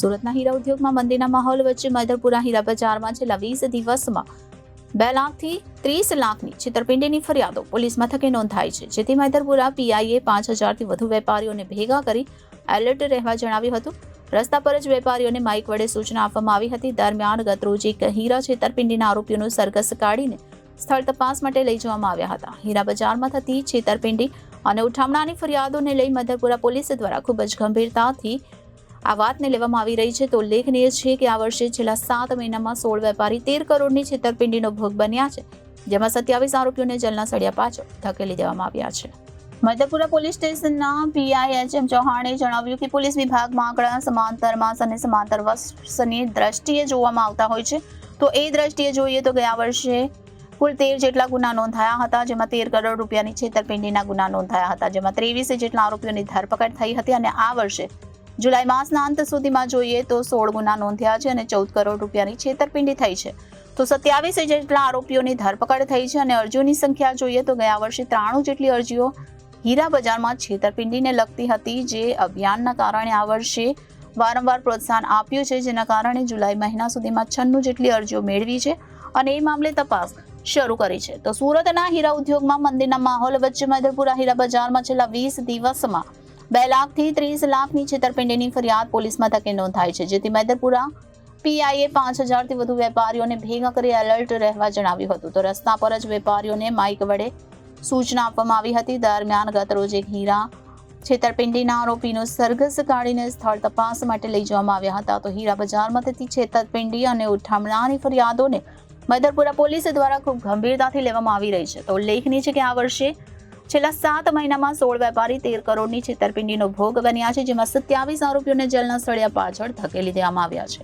સુરતના હીરા ઉદ્યોગમાં મંદીના માહોલ વચ્ચે મૈદરપુરા હીરા બજારમાં છેલ્લા વીસ દિવસમાં બે લાખથી ત્રીસ લાખની છેતરપિંડીની ફરિયાદો પોલીસ મથકે નોંધાઈ છે, જેથી મૈદરપુરા પીઆઈએ પાંચ હજારથી વધુ વેપારીઓને ભેગા કરી એલર્ટ રહેવા જણાવ્યું હતું. રસ્તા પર જ વેપારીઓને માઇક વડે સૂચના આપવામાં આવી હતી. દરમિયાન ગતરોજ એક હીરા છેતરપિંડીના આરોપીઓનું સરઘસ કાઢીને સ્થળ તપાસ માટે લઈ જવામાં આવ્યા હતા. હીરા બજારમાં થતી છેતરપિંડી અને ઉઠામણાની ફરિયાદોને લઈ મધરપુરા પોલીસ દ્વારા ખૂબ જ ગંભીરતાથી આ વાતને લેવામાં આવી રહી છે તો ઉલ્લેખનીય છે કે આ વર્ષે છેલ્લા સાત મહિનામાં સોળ વેપારી તેર કરોડની છેતરપિંડીનો ભોગ બન્યા છે, જેમાં સત્યાવીસ આરોપીઓને જેલના સળિયા પાછળ ધકેલી દેવામાં આવ્યા છે. મધ્યપુરા પોલીસ સ્ટેશનના પીઆઈ એચ એમ ચૌહાણે જણાવ્યું કે પોલીસ વિભાગમાં આંકડા સમાંતર માસ અને સમાંતર વર્ષની દ્રષ્ટિએ જોવામાં આવતા હોય છે. તો એ દ્રષ્ટિએ જોઈએ તો ગયા વર્ષે કુલ તેર જેટલા ગુના નોંધાયા હતા, જેમાં તેર કરોડ રૂપિયાની છેતરપિંડીના ગુના નોંધાયા હતા, જેમાં ત્રેવીસ જેટલા આરોપીઓની ધરપકડ થઈ હતી અને આ વર્ષે જુલાઈ માસના અંત સુધીમાં જોઈએ તો સોળ ગુના નોંધ્યા છે અને ચૌદ કરોડ રૂપિયાની છેતરપિંડી થઈ છે. તો સત્યાવીસ જેટલા આરોપીઓની ધરપકડ થઈ છે અને અરજીઓની સંખ્યા જોઈએ તો ગયા વર્ષે ત્રાણું જેટલી અરજીઓ હીરા બજારમાં છેતરપિંડીને લગતી હતી જે અભિયાનના કારણે આ વર્ષે વારંવાર પ્રોત્સાહન આપ્યું છે, જેના કારણે જુલાઈ મહિના સુધીમાં છન્નું જેટલી અરજીઓ મેળવી છે અને એ મામલે તપાસ શરૂ કરી છે. તો સુરતના હીરા ઉદ્યોગમાં મંદિરના માહોલ વચ્ચે મધરપુરા હીરા બજારમાં છેલ્લા વીસ દિવસમાં બે લાખથી ત્રીસ લાખની છેતરપિંડીની ફરિયાદ પોલીસ મથકે નોંધાઈ છે, જેથી મૈદરપુરા પીઆઈએ પાંચ હજારથી વધુ વેપારીઓને ભેગા કરી એલર્ટ રહેવા જણાવ્યું હતું. તો રસ્તા પર જ વેપારીઓને માઇક વડે સૂચના આપવામાં આવી હતી. દરમિયાન ગત રોજ હીરા છેતરપિંડીના આરોપીનો સરઘસ કાઢીને સ્થળ તપાસ માટે લઈ જવામાં આવ્યા હતા. તો હીરા બજારમાં થતી છેતરપિંડી અને ઉઠામણાની ફરિયાદોને મધરપુરા પોલીસ દ્વારા ખૂબ ગંભીરતાથી લેવામાં આવી રહી છે. તો ઉલ્લેખનીય છે કે આ વર્ષે છેલ્લા સાત મહિનામાં સોળ વેપારી તેર કરોડની છેતરપિંડીનો ભોગ બન્યા છે, જેમાં સત્યાવીસ આરોપીઓને જેલના સળિયા પાછળ ધકેલી દેવામાં આવ્યા છે.